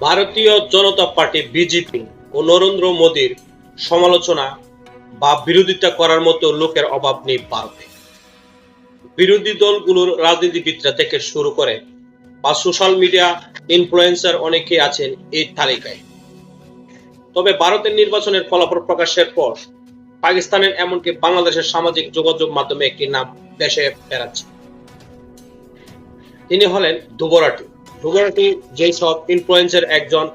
ভারতীয় Janata party BJP ও নরেন্দ্র মোদীর সমালোচনা বা বিরোধিতা করার মতো লোকের অভাব নেই ভারতে। বিরোধী দলগুলোর রাজনীতিবিদরা থেকে শুরু করে বা সোশ্যাল মিডিয়া ইনফ্লুয়েন্সার অনেকে আছেন এই তালিকায়। তবে ভারতের নির্বাচনের ফলাফল প্রকাশের পর পাকিস্তানের এমনকি বাংলাদেশের সামাজিক যোগাযোগ মাধ্যমে একটি নাম দেশে বেড়াচ্ছে তিনি হলেন দুবরাটি দুবরাটি যেই সব ইনফ্লুয়েন্সের একজন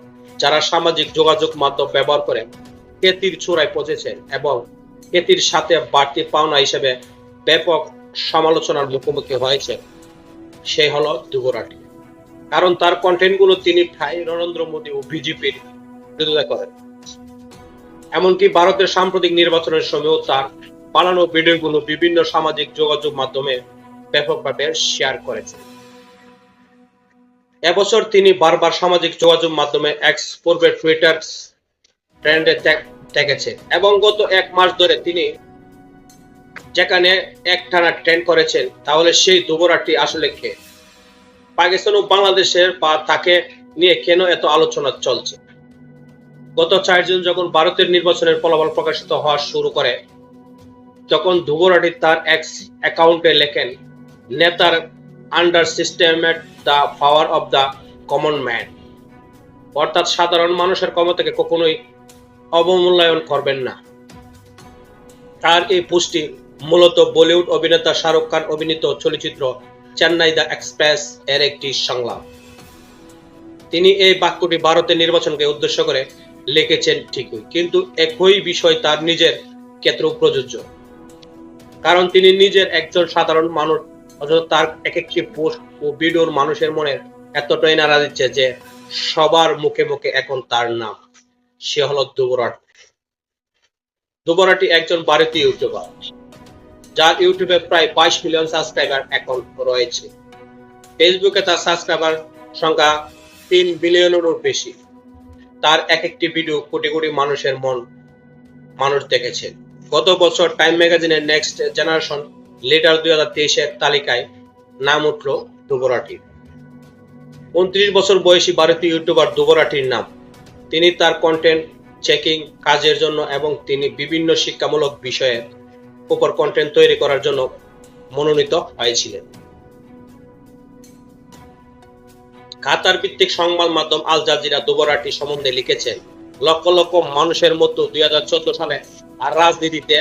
যারা সামাজিক যোগাযোগ মাধ্যম ব্যবহার করে কেতির চূড়ায় পৌঁছেছেন এবং কেতির সাথে বাড়তি পাওনা হিসেবে ব্যাপক সমালোচনার মুখোমুখি হয়েছে, সে হলো দুবরাটি কারণ তার কন্টেন্টগুলো তিনি প্রায় নরেন্দ্র মোদী ও বিজেপির বিরোধিতা করেন। এমনকি ভারতের সাম্প্রতিক নির্বাচনের সময়ও তার বানানো ভিডিওগুলো বিভিন্ন সামাজিক যোগাযোগ মাধ্যমে ব্যাপকভাবে শেয়ার করেছে। এবছর তিনি বারবার সামাজিক যোগাযোগ মাধ্যমে এক্স পূর্বে টুইটার ট্রেন্ডে দেখেছে এবং গত এক মাস ধরে তিনি যেখানে একটানা ট্রেন্ড করেছেন, তাহলে সেই দুবরাটি আসলে কে? পাকিস্তান ও বাংলাদেশের বা তাকে নিয়ে কেন এত আলোচনা চলছে? গত চার জুন যখন ভারতের নির্বাচনের ফলাফল প্রকাশিত হওয়া শুরু করে, তখন ধুবরাটি তার এক্স অ্যাকাউন্টে লেখেন, নেতার underestimated the power of the common man অর্থাৎ সাধারণ মানুষের ক্ষমতাকে কখনোই অবমূল্যায়ন করবেন না। তার এই পুষ্টি মূলত বলিউড অভিনেতা শাহরুখ খান অভিনীত চলচ্চিত্র চেন্নাই দ্য এক্সপ্রেস এর একটি সংলাপ। তিনি এই বাক্যটি ভারতের নির্বাচনকে উদ্দেশ্য করে লিখেছেন ঠিকই, কিন্তু একই বিষয় তার নিজের ক্ষেত্রেও প্রযোজ্য। কারণ তিনি নিজের একজন সাধারণ মানুষ অথচ তার এক একটি পোস্ট ও ভিডিওর মানুষের মনে এতটাই নাড়া দিচ্ছে যে সবার মুখে মুখে এখন তার নাম। সে হলো দুবরাট। দুবরাটি একজন ভারতীয় ইউটিউবার, যার ইউটিউবে প্রায় বাইশ মিলিয়ন সাবস্ক্রাইবার এখন রয়েছে। ফেসবুকে তার সাবস্ক্রাইবার সংখ্যা তিন বিলিয়নেরও বেশি। তার এক একটি ভিডিও কোটি কোটি মানুষের মন, মানুষ দেখেছে। গত বছর টাইম ম্যাগাজিনের নেক্সট জেনারেশন লিডার দুই হাজার তেইশের তালিকায় নাম উঠল দুবরাটির। উনত্রিশ বছর বয়সী ভারতীয় ইউটিউবার দুবরাটির নাম। তিনি তার কন্টেন্ট চেকিং কাজের জন্য এবং তিনি বিভিন্ন শিক্ষামূলক বিষয়ের উপর কন্টেন্ট তৈরি করার জন্য মনোনীত হয়েছিলেন। কাতার ভিত্তিক সংবাদ মাধ্যম আল জাজিরা দুবরাটি সম্বন্ধে লিখেছেন, লক্ষ লক্ষ মানুষের মতো দুই হাজার চোদ্দ সালে আর রাজনীতিতে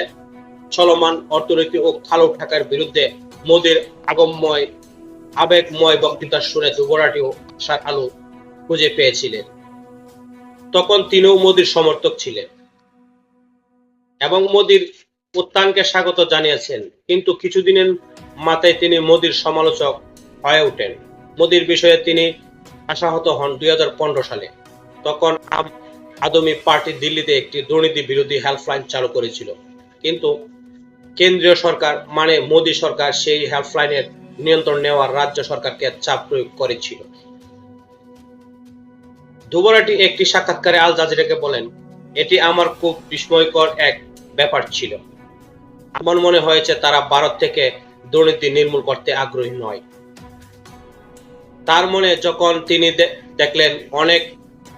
চলমান অর্থনীতি ও কালো টাকার বিরুদ্ধে মোদীর আগমময় আবেগময় বক্তৃতা শুনে দুবরাটি ও আশার আলো খুঁজে পেয়েছিলেন। তখন তিনিও মোদীর সমর্থক ছিলেন এবং মোদীর উত্থানকে স্বাগত জানিয়েছেন। কিন্তু কিছুদিনের মাথায় তিনি মোদীর সমালোচক হয়ে ওঠেন। মোদীর বিষয়ে তিনি আশাহত হন দুই হাজার পনেরো সালে। তখন আম আদমি পার্টি দিল্লিতে একটি দুর্নীতি বিরোধী হেল্পলাইন চালু করেছিল। কিন্তু কেন্দ্রীয় সরকার মানে মোদী সরকার সেই হেল্পলাইনের নিয়ন্ত্রণ নেওয়ার রাজ্য সরকারকে চাপ প্রয়োগ করেছিল। দুবরাটি একটি সাক্ষাৎকারে আল জাজিরাকে বলেন, এটি আমার খুব বিস্ময়কর এক ব্যাপার ছিল। আমার মনে হয়েছে তারা ভারত থেকে দুর্নীতি নির্মূল করতে আগ্রহী নয়। তার মনে যখন তিনি দেখলেন অনেক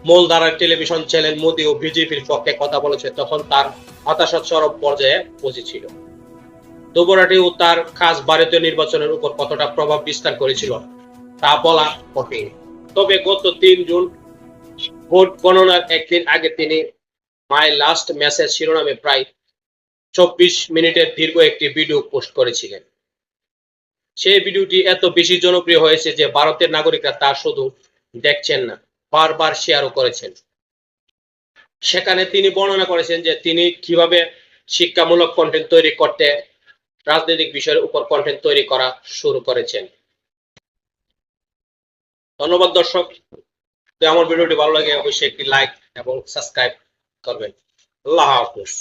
মূলধারার টেলিভিশন চ্যানেল মোদী ও বিজেপির পক্ষে কথা বলেছে, তখন তার হতাশা চরম পর্যায়ে পৌঁছেছিল। দুবরাটিও তার কাজ ভারতীয় নির্বাচনের উপর কতটা প্রভাব বিস্তার করেছিল, তা বলা কঠিন। তবে গত তিন জুন ভোট গণনার একদিন আগে তিনি মাই লাস্ট মেসেজ শিরোনামে প্রায় চব্বিশ মিনিটের দীর্ঘ একটি ভিডিও পোস্ট করেছিলেন। সেই ভিডিওটি এত বেশি জনপ্রিয় হয়েছে যে ভারতের নাগরিকরা তা শুধু দেখছেন না, বারবার শেয়ারও করেছেন। সেখানে তিনি বর্ণনা করেছেন যে তিনি কীভাবে শিক্ষামূলক কন্টেন্ট তৈরি করতে রাজনৈতিক বিষয়ের উপর কন্টেন্ট তৈরি করা শুরু করেছেন। ধন্যবাদ দর্শক। আমার ভিডিওটি ভালো লাগে, অবশ্যই একটি লাইক এবং সাবস্ক্রাইব করবেন। আল্লাহ হাফিজ।